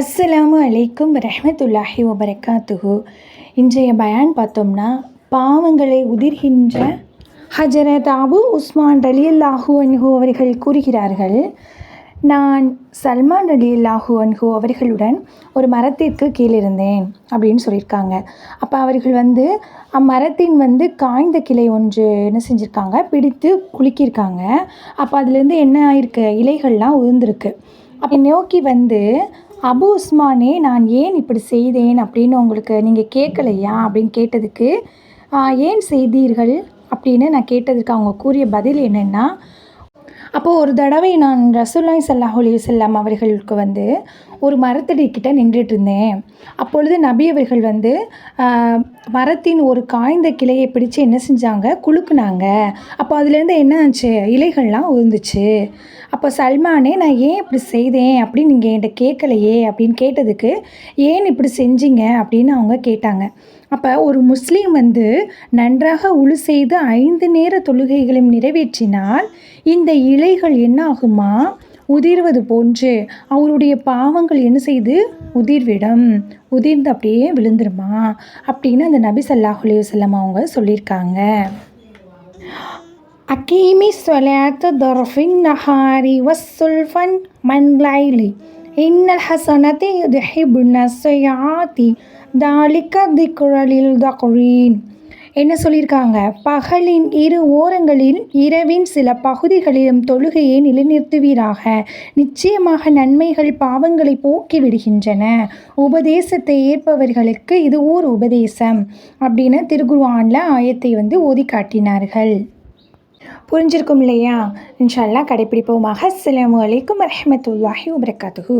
அஸ்ஸலாமு அலைக்கும் ரஹமத்துல்லாஹி வபரகாத்துஹு. இன்றைய பயான் பார்த்தோம்னா பாவங்களை உதிர்கின்ற ஹஜரத் அபு உஸ்மான் ரலியல்லாஹு அன்ஹு அவர்கள் கூறுகிறார்கள் நான் சல்மான் ரலியல்லாஹு அன்ஹு அவர்களுடன் ஒரு மரத்திற்கு கீழே இருந்தேன் அப்படின்னு சொல்லியிருக்காங்க. அப்போ அவர்கள் வந்து அம்மரத்தின் வந்து காய்ந்த கிளை ஒன்று என்ன செஞ்சுருக்காங்க பிடித்து குலுக்கியிருக்காங்க. அப்போ அதுலேருந்து என்ன ஆயிருக்கு? இலைகள்லாம் உதிர்ந்துருக்கு. அப்போ நோக்கி வந்து அபு உஸ்மானே நான் ஏன் இப்படி செய்தேன் அப்படின்னு உங்களுக்கு நீங்கள் கேட்கலையா அப்படின்னு கேட்டதுக்கு ஏன் செய்தீர்கள்? அப்படின்னு நான் கேட்டதுக்கு அவங்க கூறிய பதில் என்னென்னா அப்போது ஒரு தடவை நான் ரசூல்லாய் சல்லாஹ் செல்லம் அவர்களுக்கு வந்து ஒரு மரத்தடிக்கிட்ட நின்றுட்டு இருந்தேன் அப்பொழுது நபி அவர்கள் வந்து மரத்தின் ஒரு காய்ந்த கிளையை பிடிச்சு என்ன செஞ்சாங்க? குலுக்குனாங்க. அப்போ அதுலேருந்து என்ன ஆச்சு? இலைகள்லாம் உதிர்ந்துச்சு. அப்போ சல்மானே நான் ஏன் இப்படி செய்தேன்? அப்படின்னு நீங்கள் என்கிட்ட கேட்கலையே? அப்படின்னு கேட்டதுக்கு ஏன் இப்படி செஞ்சீங்க? அப்படின்னு அவங்க கேட்டாங்க. அப்போ ஒரு முஸ்லீம் வந்து நன்றாக உழு செய்து ஐந்து நேர தொழுகைகளையும் நிறைவேற்றினால் இந்த இலைகள் என்ன ஆகுமா? உதிர்வது போன்று அவருடைய பாவங்கள் என்ன செய்து? உதிர்விடம். உதிர்ந்து அப்படியே விழுந்துருமா? அப்படின்னு அந்த நபி சல்லாஹுலே அலைஹி அவங்க சொல்லியிருக்காங்க. அக்கீமி சொலாத்து தொர்ஃபின் நஹாரி வஸ்ஸுல்ஃபன் மன்லைலி. இன்னல் ஹசனதி யுதுஹிபுன சயாத்தி தாலிக்க திக்குழலில் தகுரீன். என்ன சொல்லியிருக்காங்க? பகலின் இரு ஓரங்களில் இரவின் சில பகுதிகளிலும் தொழுகையை நிலைநிறுத்துவீராக. நிச்சயமாக நன்மைகள் பாவங்களை போக்கி விடுகின்றன உபதேசத்தை ஏற்பவர்களுக்கு இது ஓர் உபதேசம். அப்படின்னு திருக்குர்ஆனில் ஆயத்தை வந்து ஓதி காட்டினார்கள். புரிஞ்சிருக்கும் இல்லையா இன்ஷா அல்லாஹ் கடைப்பிடிப்போமாக. அஸ்ஸலாமு அலைக்கும் வரஹ்மத்துல்லாஹி வபரகாத்துஹு.